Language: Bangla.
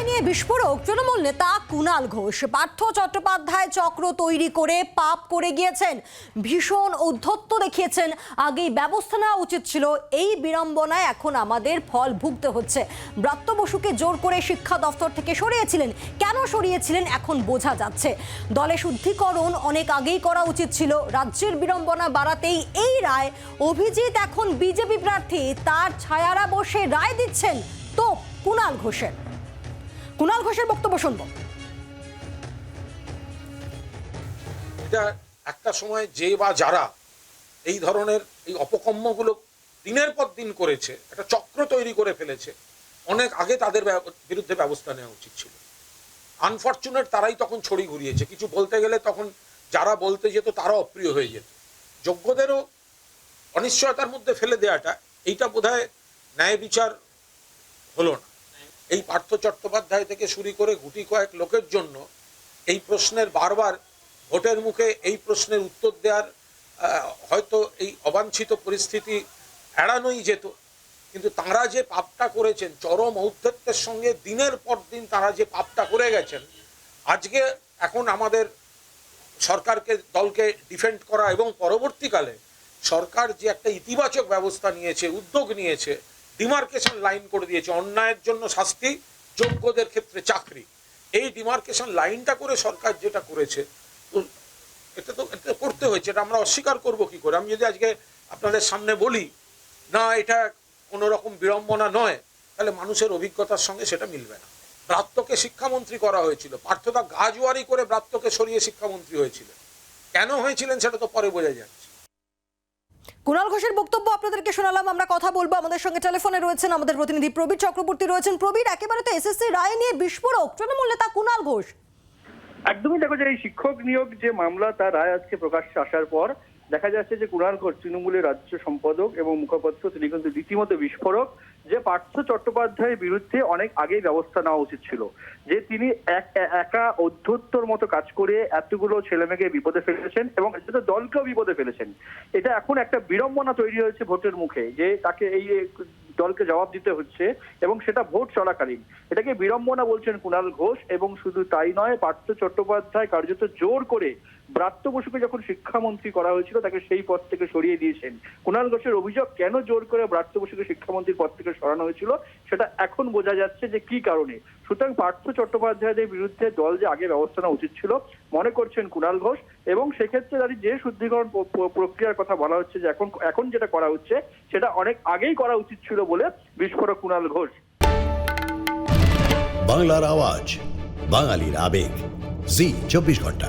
রায় নিয়ে বিস্ফোরক তৃণমূল নেতা কুণাল ঘোষ। পার্থ চট্টোপাধ্যায় চক্র তৈরি করে পাপ করে গিয়েছেন। ভীষণ ঔদ্ধত্য দেখিয়েছেন। আগেই ব্যবস্থা নেওয়া উচিত ছিল। এই বিড়ম্বনায় এখন আমাদের ফল ভুগতে হচ্ছে। ব্রাত্য বসুকে জোর করে শিক্ষা দফতর থেকে সরিয়েছিলেন। কেন সরিয়েছিলেন এখন বোঝা যাচ্ছে। দলে শুদ্ধিকরণ অনেক আগেই করা উচিত ছিল। রাজ্যের বিড়ম্বনা বাড়াতেই এই রায়। অভিজিৎ এখন বিজেপি প্রার্থী। তার ছায়ারা বসে রায় দিচ্ছেন। তো কুণাল ঘোষের। কুণাল ঘোষের বক্তব্য শুনব। এটা একটা সময় যে বা যারা এই ধরনের এই অপকর্মগুলো দিনের পর দিন করেছে, একটা চক্র তৈরি করে ফেলেছে, অনেক আগে তাদের বিরুদ্ধে ব্যবস্থা নেওয়া উচিত ছিল। আনফর্চুনেট তারাই তখন ছড়ি ঘুরিয়েছে। কিছু বলতে গেলে তখন যারা বলতে যেত তারা অপ্রিয় হয়ে যেত। যোগ্যদেরও অনিশ্চয়তার মধ্যে ফেলে দেওয়াটা এইটা বোধহয় ন্যায় বিচার হলো না। এই পার্থ চট্টোপাধ্যায় থেকে শুরু করে গুটি কয়েক লোকের জন্য এই প্রশ্নের বারবার ভোটের মুখে এই প্রশ্নের উত্তর দেওয়ার হয়তো এই অবাঞ্ছিত পরিস্থিতি এড়ানোই যেত। কিন্তু তাঁরা যে পাপটা করেছেন, চরম ঔদ্ধত্যের সঙ্গে দিনের পর দিন তারা যে পাপটা করে গেছেন, আজকে এখন আমাদের সরকারকে, দলকে ডিফেন্ড করা এবং পরবর্তীকালে সরকার যে একটা ইতিবাচক ব্যবস্থা নিয়েছে, উদ্যোগ নিয়েছে ডিমার্কেশন লাইন করে দিয়েছে। অন্যায়ের জন্য শাস্তি, যোগ্যদের ক্ষেত্রে চাকরি। এই ডিমার্কেশন লাইনটা করে সরকার যেটা করেছে এটা তো এটা করতে হয়েছে, এটা আমরা অস্বীকার করব কি করে? আমি যদি আজকে আপনাদের সামনে বলি, না, এটা কোনো রকম বিড়ম্বনা নয়, তাহলে মানুষের অভিজ্ঞতার সঙ্গে সেটা মিলবে না। ব্রাত্যকে শিক্ষামন্ত্রী করা হয়েছিল। পার্থদা গাজওয়ারি করে ব্রাত্যকে সরিয়ে শিক্ষামন্ত্রী হয়েছিলেন। কেন হয়েছিলেন সেটা তো পরে বোঝা যাচ্ছে। কুণাল ঘোষের বক্তব্য আপনাদেরকে শোনালাম, আমরা কথা বলব। আমাদের সঙ্গে টেলিফোনে রয়েছেন আমাদের প্রতিনিধি প্রবীর চক্রবর্তী রয়েছেন। প্রবীর, একেবারে তো এসএসসি রায় নিয়ে বিস্ফোরক, তৃণমূল নেতা কুণাল ঘোষ। একদমই দেখো যে এই শিক্ষক নিয়োগ যে মামলা, তার রায় আজকে প্রকাশ্যে আসার পর দেখা যাচ্ছে যে কুণাল ঘোষ তৃণমূলের রাজ্য সম্পাদক এবং মুখপাত্র, তিনি কিন্তু রীতিমতো বিস্ফোরক, যে পার্থ চট্টোপাধ্যায়ের বিরুদ্ধে অনেক আগেই ব্যবস্থা নেওয়া উচিত ছিল। যে তিনি এক- অধ্যত্তর মতো কাজ করে এতগুলো ছেলেমেয়েকে বিপদে ফেলেছেন এবং এতে দলকেও বিপদে ফেলেছেন। এটা এখন একটা বিড়ম্বনা তৈরি হয়েছে ভোটের মুখে, যে তাকে এই দলকে জবাব দিতে হচ্ছে এবং সেটা ভোট চলাকালীন। এটাকে বিড়ম্বনা বলছেন কুণাল ঘোষ এবং শুধু তাই নয়, পার্থ চট্টোপাধ্যায় কার্যত জোর করে ব্রাত্য বসুকে যখন শিক্ষামন্ত্রী করা হয়েছিল, তাকে সেই পদ থেকে সরিয়ে দিয়েছেন। কুণাল ঘোষের অভিযোগ কেন জোর করে ব্রাত্য বসুকে শিক্ষামন্ত্রীর পদ থেকে সরানো হয়েছিল, সেটা এখন বোঝা যাচ্ছে যে কি কারণে। সুতরাং পার্থ চট্টোপাধ্যায়দের বিরুদ্ধে দল যে আগে ব্যবস্থা নেওয়া উচিত ছিল, মনে করছেন কুণাল ঘোষ, এবং সেক্ষেত্রে দাঁড়িয়ে যে শুদ্ধিকরণ প্রক্রিয়ার কথা বলা হচ্ছে যে এখন এখন যেটা করা হচ্ছে, সেটা অনেক আগেই করা উচিত ছিল বলে বিস্ফোরক কুণাল ঘোষ। বাংলার আওয়াজ, বাঙালির আবেগ। জি, চব্বিশ ঘণ্টা।